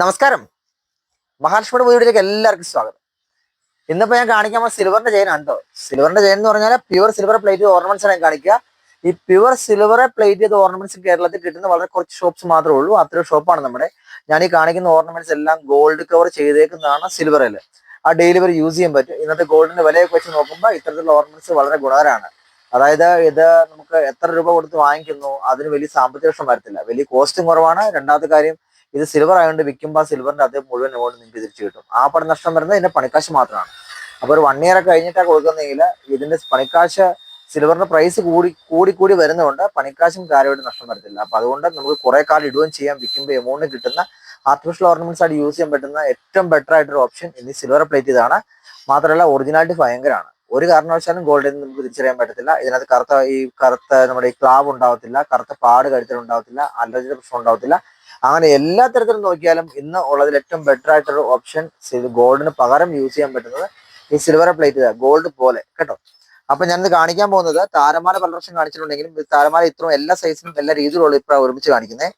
നമസ്കാരം. മഹാലക്ഷ്മിയുടെ വീഡിയോയിലേക്ക് എല്ലാവർക്കും സ്വാഗതം. ഇന്നിപ്പോ ഞാൻ കാണിക്കാൻ പോകുന്ന സിൽവറിന്റെ ചെയിൻ ഉണ്ടോ സിൽവറിന്റെ ചെയിൻ എന്ന് പറഞ്ഞാൽ പ്യുവർ സിൽവർ പ്ലേറ്റ് ഓർണമെന്റ്സ് ആണ് ഞാൻ കാണിക്കുക. ഈ പ്യുവർ സിൽവർ പ്ലേറ്റ് ചെയ്ത ഓർണമെന്റ്സ് കേരളത്തിൽ കിട്ടുന്ന വളരെ കുറച്ച് ഷോപ്സ് മാത്രമേ ഉള്ളൂ. അത്രയും ഷോപ്പാണ് നമ്മുടെ. ഞാൻ ഈ കാണിക്കുന്ന ഓർണമെന്റ്സ് എല്ലാം ഗോൾഡ് കവർ ചെയ്തേക്കുന്നതാണ് സിൽവറിൽ. ആ ഡെയിലി യൂസ് ചെയ്യാൻ പറ്റും. ഇന്നത്തെ ഗോൾഡിന്റെ വിലയൊക്കെ വെച്ച് നോക്കുമ്പോൾ ഇത്തരത്തിലുള്ള ഓർണമെന്റ്സ് വളരെ ഗുണകരമാണ്. അതായത് ഇത് നമുക്ക് എത്ര രൂപ കൊടുത്ത് വാങ്ങിക്കുന്നു? അതിന് വലിയ സാമ്പത്തിക പ്രശ്നം വരത്തില്ല. വലിയ കോസ്റ്റും കുറവാണ്. രണ്ടാമത്തെ കാര്യം ഇത് സിൽവർ ആയതുകൊണ്ട് വിൽക്കുമ്പോൾ സിൽവറിന്റെ അതേ മുഴുവൻ എമൗണ്ട് നിങ്ങൾക്ക് തിരിച്ചു കിട്ടും. ആ പട നഷ്ടം വരുന്നത് ഇതിന്റെ പണിക്കാശ് മാത്രമാണ്. അപ്പോൾ ഒരു വൺ ഇയർ ഒക്കെ കഴിഞ്ഞിട്ടാണ് കൊടുക്കുന്നെങ്കിൽ ഇതിന്റെ പണിക്കാശ് സിൽവറിന്റെ പ്രൈസ് കൂടി കൂടി കൂടി വരുന്നതുകൊണ്ട് പണിക്കാശും കാര്യമായിട്ട് നഷ്ടം വരത്തില്ല. അപ്പൊ അതുകൊണ്ട് നമുക്ക് കുറെ കാലം ഇടുകയും ചെയ്യാം വിൽക്കുമ്പോൾ എമൗണ്ട് കിട്ടുന്ന ആർട്ടിഫിഷ്യൽ ഓർണമെന്റ്സ് ആയിട്ട് യൂസ് ചെയ്യാൻ പറ്റുന്ന ഏറ്റവും ബെറ്റർ ആയിട്ടൊരു ഓപ്ഷൻ ഇനി സിൽവർ പ്ലേറ്റ് ഇതാണ്. മാത്രമല്ല ഒറിജിനാലിറ്റി ഭയങ്കരമാണ്. ഒരു കാരണവശാലും ഗോൾഡിൽ നിന്ന് നമുക്ക് തിരിച്ചറിയാൻ പറ്റത്തില്ല. ഇതിനകത്ത് കറുത്ത ഈ കറുത്ത നമ്മുടെ ഈ ക്ലാവ് ഉണ്ടാവത്തില്ല കറുത്ത പാട് കഴുത്തിൽ ഉണ്ടാവത്തില്ല അലർജിയുടെ പ്രശ്നം ഉണ്ടാവത്തില്ല. അങ്ങനെ എല്ലാ തരത്തിലും നോക്കിയാലും ഇന്ന് ഉള്ളതിൽ ഏറ്റവും ബെറ്റർ ആയിട്ടൊരു ഓപ്ഷൻ ഗോൾഡിന് പകരം യൂസ് ചെയ്യാൻ പറ്റുന്നത് ഈ സിൽവർ പ്ലേറ്റ് ഗോൾഡ് പോലെ കേട്ടോ? അപ്പൊ ഞാനിത് കാണിക്കാൻ പോകുന്നത് താരമാല പല പ്രാവശ്യം കാണിച്ചിട്ടുണ്ടെങ്കിലും താരമാല ഇത്രയും എല്ലാ സൈസിലും എല്ലാ രീതിയിലുള്ള ഇപ്പൊ ഒരുമിച്ച് കാണിക്കുന്നത്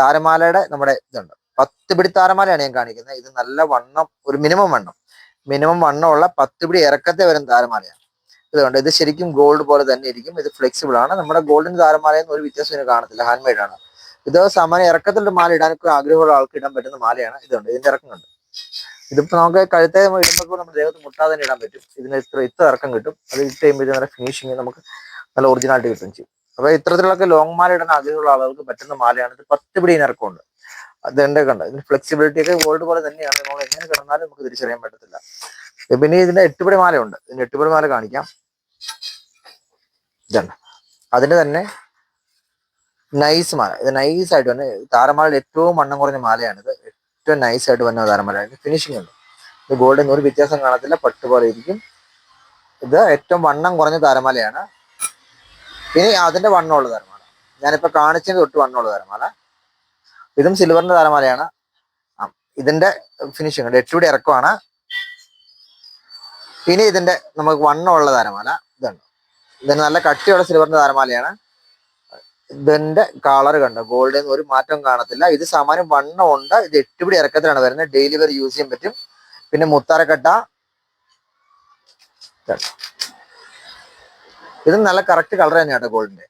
താരമാലയുടെ നമ്മുടെ ഇതുണ്ട്. പത്ത് പിടി താരമാലയാണ് ഞാൻ കാണിക്കുന്നത് ഇത് നല്ല വണ്ണം ഒരു മിനിമം വണ്ണം. മിനിമം വണ്ണം ഉള്ള പത്ത് പിടി ഇറക്കത്തെ വരും താരമാലയാണ്. ഇതുകൊണ്ട് ഇത് ശരിക്കും ഗോൾഡ് പോലെ തന്നെ ഇരിക്കും. ഇത് ഫ്ലെക്സിബിൾ ആണ്. നമ്മുടെ ഗോൾഡിന് താരമാലയെന്ന് ഒരു വ്യത്യാസം കാണത്തില്ല. ഹാൻഡ് മെയ്ഡ് ആണ്. ഇത് സാമാന്യ ഇറക്കത്തിലുള്ള മാല ഇടാനൊക്കെ ആഗ്രഹമുള്ള ആൾക്ക് ഇടാൻ പറ്റുന്ന മാലയാണ് ഇതുണ്ട്. ഇതിന്റെ ഇറക്കം കണ്ട് ഇതിപ്പോ നമുക്ക് കഴുത്തെ നമ്മൾ ഇടുമ്പോൾ നമ്മുടെ ദേഹത്ത് മുട്ടാതെ തന്നെ ഇടാൻ പറ്റും. ഇതിന് ഇത്ര ഇത്ര ഇറക്കം കിട്ടും. അത് ഇട്ട് കഴിയുമ്പോൾ നല്ല ഫിനിഷിങ് നമുക്ക് നല്ല ഒറിജിനാലിറ്റി കിട്ടും ചെയ്യും. അപ്പൊ ഇത്തരത്തിലൊക്കെ ലോങ് മാല ഇടാൻ ആഗ്രഹമുള്ള ആളുകൾക്ക് പറ്റുന്ന മാലയാണ്. ഇത് പത്ത് പിടി ഇറക്കമുണ്ട്. അത് എന്റെ കണ്ട ഇതിന് ഫ്ലെക്സിബിലിറ്റി ഒക്കെ ഗോൾഡ് പോലെ തന്നെയാണ്. നമ്മൾ എങ്ങനെ കിടന്നാലും നമുക്ക് തിരിച്ചറിയാൻ പറ്റത്തില്ല. പിന്നെ ഇതിന്റെ എട്ടുപടി മാല ഉണ്ട് ഇതിന്റെ എട്ടുപടി മാല കാണിക്കാം. ഇതാണ്. അതിന്റെ തന്നെ നൈസ് മാല. ഇത് നൈസ് ആയിട്ട് വന്ന താരമാല ഏറ്റവും വണ്ണം കുറഞ്ഞ മാലയാണിത്. ഏറ്റവും നൈസ് ആയിട്ട് വന്ന താരമാലയാണ് ഫിനിഷിംഗ് ഉണ്ട്. ഇത് ഗോൾഡിന് ഒരു വ്യത്യാസം കാണത്തില്ല. പട്ട് പോലെ ഇരിക്കും. ഇത് ഏറ്റവും വണ്ണം കുറഞ്ഞ താരമാലയാണ്. ഇനി അതിന്റെ വണ്ണമുള്ള താരമാല. ഞാനിപ്പോ കാണിച്ചത് തൊട്ട് വണ്ണമുള്ള താരമാല. ഇതും സിൽവറിന്റെ താരമാലയാണ്. ഇതിന്റെ ഫിനിഷിംഗ് ഉണ്ട്. എട്ടുകൂടി ഇറക്കമാണ്. ഇനി ഇതിന്റെ നമുക്ക് വണ്ണമുള്ള താരമാല. ഇതുണ്ട്. ഇതിന് നല്ല കട്ടിയുള്ള സിൽവറിന്റെ താരമാലയാണ്. ഇതിന്റെ കളർ കണ്ടോ? ഗോൾഡിൽ ഒരു മാറ്റം കാണത്തില്ല. ഇത് സാമാന്യം വണ്ണം ഉണ്ട്. ഇത് എട്ടുപിടി ഇറക്കത്തിലാണ് വരുന്നത്. ഡെയിലി വരെ യൂസ് ചെയ്യാൻ പറ്റും. പിന്നെ മുത്താരക്കട്ട. ഇത് നല്ല കറക്റ്റ് കളർ തന്നെയാണ് ഗോൾഡിന്റെ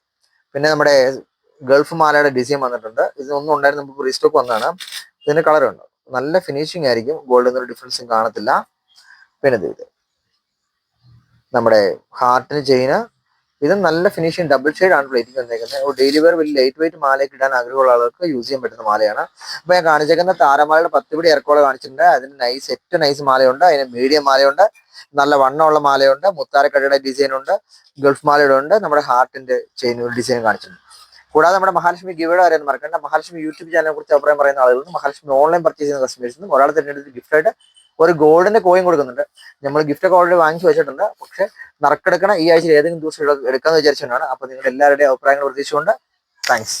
പിന്നെ നമ്മുടെ ഗൾഫ് മാലയുടെ ഡിസൈൻ വന്നിട്ടുണ്ട്. ഇതൊന്നും ഉണ്ടായിരുന്നു നമുക്ക് റീസ്റ്റോക്ക് വന്നതാണ്. ഇതിന്റെ കളർ ഉണ്ട്? നല്ല ഫിനിഷിംഗ് ആയിരിക്കും. ഗോൾഡിൽ നിന്നൊരു ഡിഫറൻസും കാണത്തില്ല. പിന്നെ ഇത് നമ്മുടെ ഹാർട്ടിന് ചെയിന് ഇത് നല്ല ഫിനിഷിങ് ഡബിൾ ഷെയ്ഡ് ആണ് പ്ലേറ്റിംഗ് വന്നേക്കുന്നത്. ഡെയിലി വെയർ വലിയ ലൈറ്റ് വെയിറ്റ് മാലയൊക്കെ ഇടാൻ ആഗ്രഹമുള്ള ആളുകൾക്ക് യൂസ് ചെയ്യാൻ പറ്റുന്ന മാലയാണ്. അപ്പൊ ഞാൻ കാണിച്ചേക്കുന്ന താരമാലയുടെ പത്ത് പിടി ഇറക്കോളം കാണിച്ചിട്ടുണ്ട്. അതിന് നൈസ് ഏറ്റവും നൈസ് മാലയുണ്ട്. അതിന് മീഡിയം മാലയുണ്ട്. നല്ല വണ്ണമുള്ള മാലയുണ്ട്. മുത്താരക്കടയുടെ ഡിസൈൻ ഉണ്ട്. ഗൾഫ് മാലയുടെ ഉണ്ട്. നമ്മുടെ ഹാർട്ടിന്റെ ചെയിൻ ഡിസൈൻ കാണിച്ചിട്ടുണ്ട്. കൂടാതെ നമ്മുടെ മഹാലക്ഷ്മി ഗിഫ്റ്റ് കാര്യം മറക്കണ്ട. മഹാലക്ഷ്മി യൂട്യൂബ് ചാനലിനെ കുറിച്ച് അഭിപ്രായം പറയുന്ന ആളുകളും മഹാലക്ഷ്മി ഓൺലൈൻ പർച്ചേസ് ചെയ്യുന്ന കസ്റ്റമേഴ്സിനും ഒരാൾ തിരഞ്ഞെടുത്ത് ഗിഫ്റ്റ് ആയിട്ട് ഒരു ഗോൾഡിന്റെ കോയിൻ കൊടുക്കുന്നുണ്ട്. നമ്മൾ ഗിഫ്റ്റ് ഒക്കെ ഓൾറെഡി വാങ്ങിച്ചു വെച്ചിട്ടുണ്ട്. പക്ഷെ നറുക്കെടുക്കണ ഈ ആഴ്ച ഏതെങ്കിലും ദിവസം എടുക്കാന്ന് വിചാരിച്ചുകൊണ്ടാണ് അപ്പൊ നിങ്ങളുടെ എല്ലാവരുടെയും അഭിപ്രായങ്ങൾ പ്രതീക്ഷിച്ചുകൊണ്ട് താങ്ക്സ്